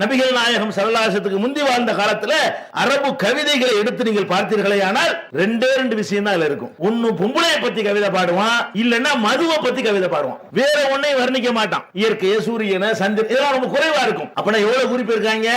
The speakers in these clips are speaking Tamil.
நபிகள் நாயகம் சரலாசத்துக்கு முந்தி வாழ்ந்த காலத்துல அரபு கவிதைகளை எடுத்து நீங்கள் பார்த்தீர்களே ஆனால் ரெண்டே ரெண்டு விஷயம் தான் அதுல இருக்கும். ஒன்னு பொம்பளைய பத்தி கவிதை பாடுவான் இல்லைன்னா மதுவை பத்தி கவிதை பாடுவான். வேற ஒன்னையும் வர்ணிக்க மாட்டான். இயற்கையை சூரியனை சந்திரன் இதெல்லாம் ரொம்ப குறைவா இருக்கும். அப்பனா எவ்வளவு குறிப்பிருக்காங்க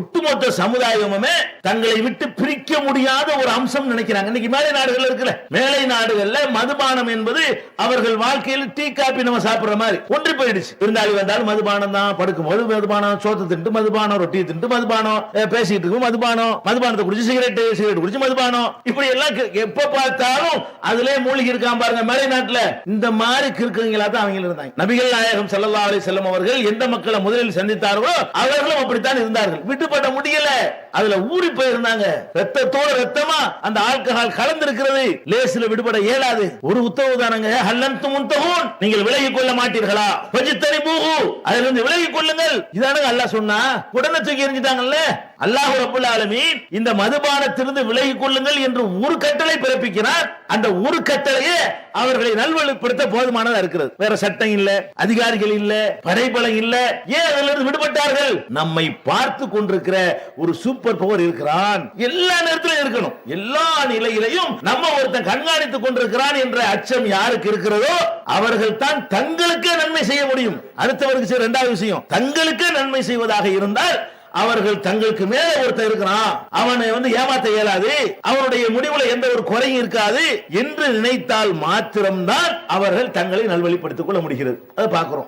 ஒட்டுமொத்த சமுதாயமுமே தங்களை விட்டு பிரிக்க முடியாத ஒரு அம்சம் நினைக்கிறாங்க. இன்னைக்கு மேலை நாடுகள் இருக்குல்ல மேலை நாடுகள்ல மதுபானம் என்பது அவர்கள் வாழ்க்கையில் டீ காபி நம்ம சாப்பிடுற மாதிரி. ஒன்று போயிடுச்சு. இருந்தாலும் வந்தாலும் மதுபானம் தான் படுக்கும் போது மதுபானம் சோத்து தின்ட்டு மதுபானம் ரொட்டி தின்ட்டு மதுபானம் பேசிட்டு இருக்கும் மதுபானம் மதுபானத்தை குடிச்சு சிகரெட் சிகரெட் குடிச்சு மதுபானம். இப்படி எல்லாம் எப்ப பார்த்தாலும் அதிலே மூழ்கி இருக்கான் பாருங்க மேலை நாட்டுல. இந்த மாதிரி கிறுக்குங்களா தான் அவங்க இருந்தாங்க. நபிகள் நாயகம் செல்லல்லா அலி செல்லம் அவர்கள் எந்த மக்களை முதலில் சந்தித்தார்களோ அவர்களும் அப்படித்தான் இருந்தார்கள். விட்டுப்பட முடியல. அதுல ஊறி போயிருந்தாங்க. ரத்தத்தோட ரத்தமா அந்த ஆல்கஹால் கலந்து இருக்கிறது லேசில் விடுபட இயலாது. ஒரு உத்தரவு தானங்க ஹல்லன்து முன்தஹூன் நீங்கள் விலகி கொள்ள மாட்டீர்களா? பஜித்தனி பூஹு அதிலிருந்து விலகி கொள்ளுங்கள். இதானுங்க அல்லாஹ் சொன்னா உடனே தூக்கி எறிஞ்சிட்டாங்கல்ல? அல்லாஹ் ரபுல் ஆலமீன் இந்த மதுபானத்திலிருந்து விலகிக் கொள்ளுங்கள் என்று ஒரு கட்டளை பிறப்பிக்கிறார். அந்த ஒரு கட்டளையே அவர்களை நல்வழிப்படுத்த போதுமானதா இருக்கிறது. வேற சட்டம் இல்ல அதிகாரிகள் இல்ல படைபலம் இல்ல. ஏன் அதுல இருந்து விடுபட்டார்கள்? நம்மை பார்த்து கொண்டிருக்கிற ஒரு சூப்பர் பவர் இருக்கிறான். எல்லா நேரத்திலும் இருக்கணும். எல்லா நிலையிலையும் நம்ம ஒருத்தன் கண்காணித்துக் கொண்டிருக்கிறான் என்ற அச்சம் யாருக்கு இருக்கிறதோ அவர்கள் தான் தங்களுக்கே நன்மை செய்ய முடியும். அடுத்தவருக்கு ரெண்டாவது இரண்டாவது விஷயம் தங்களுக்கே நன்மை செய்வதாக இருந்தால் அவர்கள் தங்களுக்கு மேல ஒருத்தர் இருக்கிறான். அவனை வந்து ஏமாத்த இயலாது. அவனுடைய முடிவுல எந்த ஒரு குறையும் இருக்காது. என்று நினைத்தால் மாத்திரம்தான் அவர்கள் தங்களை நல்வழிப்படுத்திக் கொள்ள முடிகிறது. அதை பார்க்கிறோம்.